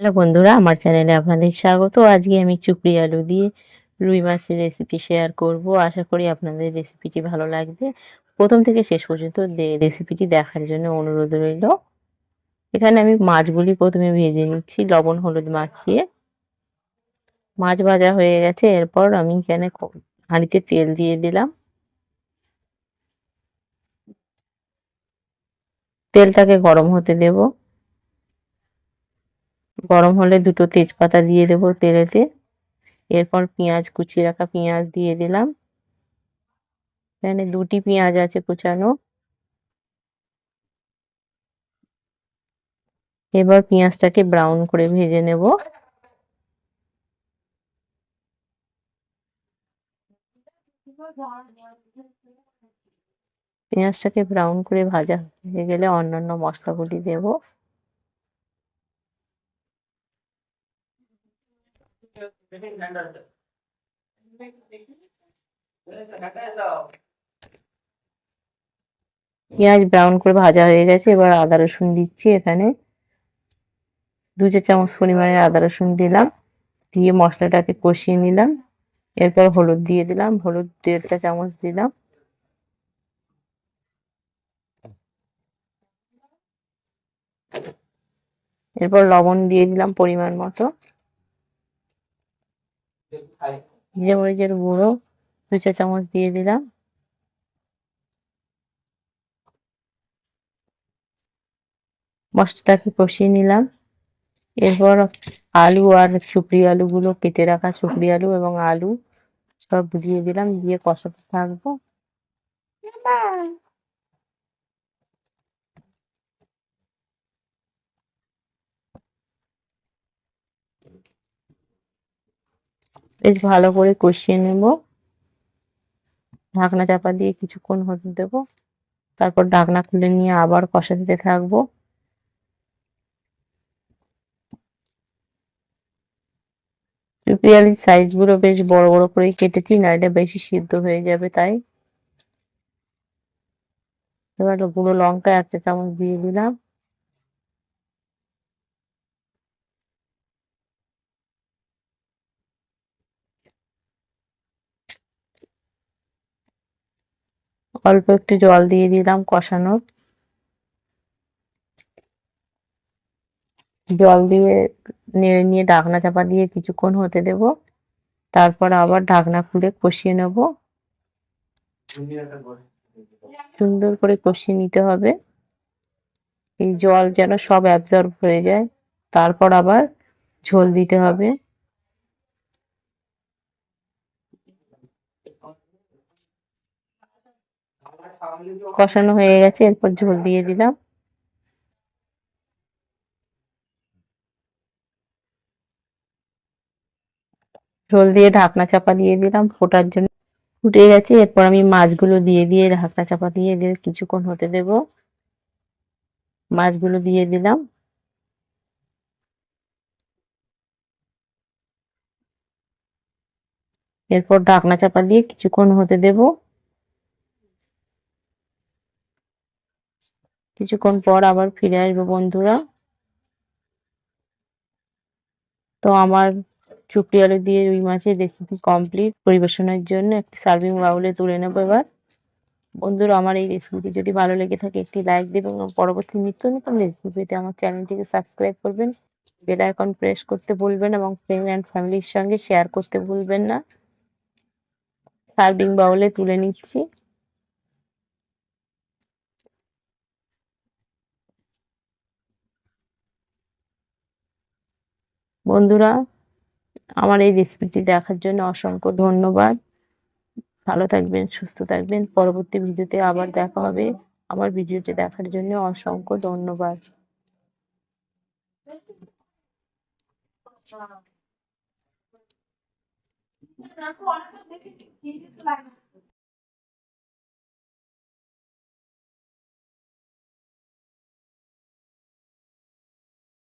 Hello বন্ধুরা, আমার চ্যানেলে আপনাদের স্বাগত। আজকে আমি চুপড়ি আলু দিয়ে রুই মাছের রেসিপি শেয়ার করব। আশা করি আপনাদের রেসিপিটি ভালো লাগবে। প্রথম থেকে শেষ পর্যন্ত রেসিপিটি দেখার জন্য অনুরোধ রইল। এখানে আমি মাছগুলি প্রথমে ভেজে নিচ্ছি, লবণ, হলুদ মাখিয়ে। মাছ ভাজা হয়ে গেছে, এরপর আমি এখানে হাঁড়িতে তেল দিয়ে দিলাম। তেলটাকে গরম হতে দেবো। গরম হলে দুটো তেজপাতা দিয়ে দেবো তেলেতে। এরপর পেঁয়াজ, কুচিয়ে রাখা পেঁয়াজ দিয়ে দিলাম। এখানে দুটি পেঁয়াজ আছে কুচানো। এবার পেঁয়াজটাকে ব্রাউন করে ভেজে নেব। পেঁয়াজটাকে ব্রাউন করে ভাজা হয়ে গেলে অন্যান্য মশলাগুলি দেবো। পেঁয়াজ ব্রাউন করে ভাজা হয়ে গেছে, এবার আদা রসুন দিচ্ছি এখানে। দু চা চামচ পরিমাণে আদা রসুন দিলাম, দিয়ে মশলাটাকে কষিয়ে নিলাম। এরপর হলুদ দিয়ে দিলাম, হলুদ দেড় চা চামচ দিলাম। এরপর লবণ দিয়ে দিলাম পরিমাণ মতো। জিরে মরিচের গুঁড়ো, দু চা চামচ দিয়ে দিলাম। মশলাটাকে কষিয়ে নিলাম। এরপর আলু আর সুপড়ি আলুগুলো কেটে রাখা সুপড়ি আলু এবং আলু সব দিয়ে দিলাম, দিয়ে কষাতে থাকব। বেশ ভালো করে কষিয়ে নেব। ঢাকনা চাপা দিয়ে কিছুক্ষণ হতে দেবো। তারপর ঢাকনা খুলে নিয়ে আবার কষা দিতে থাকব। চুপিয়ালির সাইজগুলো বেশ বড় বড় করে কেটেছি, না এটা বেশি সিদ্ধ হয়ে যাবে তাই। এবার গুঁড়ো লঙ্কা এক চামচ দিয়ে দিলাম। অল্প একটু জল দিয়ে দিলাম কষানোর জল দিয়ে নেড়ে নিয়ে ঢাকনা চাপা দিয়ে কিছুক্ষণ হতে দেব। তারপর আবার ঢাকনা খুলে কষিয়ে নেব। সুন্দর করে কষিয়ে নিতে হবে। এই জল যেন সব অ্যাবজর্ব হয়ে যায়। তারপর আবার ঝোল দিতে হবে। কষানো হয়ে গেছে এরপর ঝোল দিয়ে দিলাম। ঝোল দিয়ে ঢাকনা চাপা দিয়ে দিলাম ফোটার জন্য ফুটে গেছে। এরপর আমি মাছগুলো দিয়ে দিয়ে ঢাকনা চাপা দিয়ে দিয়ে কিছুক্ষণ হতে দেব। মাছগুলো দিয়ে দিলাম। এরপর ঢাকনা চাপা দিয়ে কিছুক্ষণ হতে দেব। কিছুক্ষণ পর আবার ফিরে আসব, বন্ধুরা। তো আমার চুপড়ি আলু দিয়ে রুই মাছের রেসিপি কমপ্লিট পরিবেশনের জন্য একটি সার্ভিং বাউলে তুলে নেব এবার। বন্ধুরা, আমার এই রেসিপিটি যদি ভালো লেগে থাকে, একটি লাইক দেবেন এবং পরবর্তী নিত্য নতুন রেসিপি পেতে আমার চ্যানেলটিকে সাবস্ক্রাইব করবেন। বেল আইকন প্রেস করতে ভুলবেন এবং ফ্রেন্ড অ্যান্ড ফ্যামিলির সঙ্গে শেয়ার করতে ভুলবেন না। সার্ভিং বাউলে তুলে নিচ্ছি। বন্ধুরা, আমার এই রেসিপিটি দেখার জন্য অসংখ্য ধন্যবাদ। ভালো থাকবেন, সুস্থ থাকবেন। পরবর্তী ভিডিওতে আবার দেখা হবে। আমার ভিডিওটি দেখার জন্য অসংখ্য ধন্যবাদ।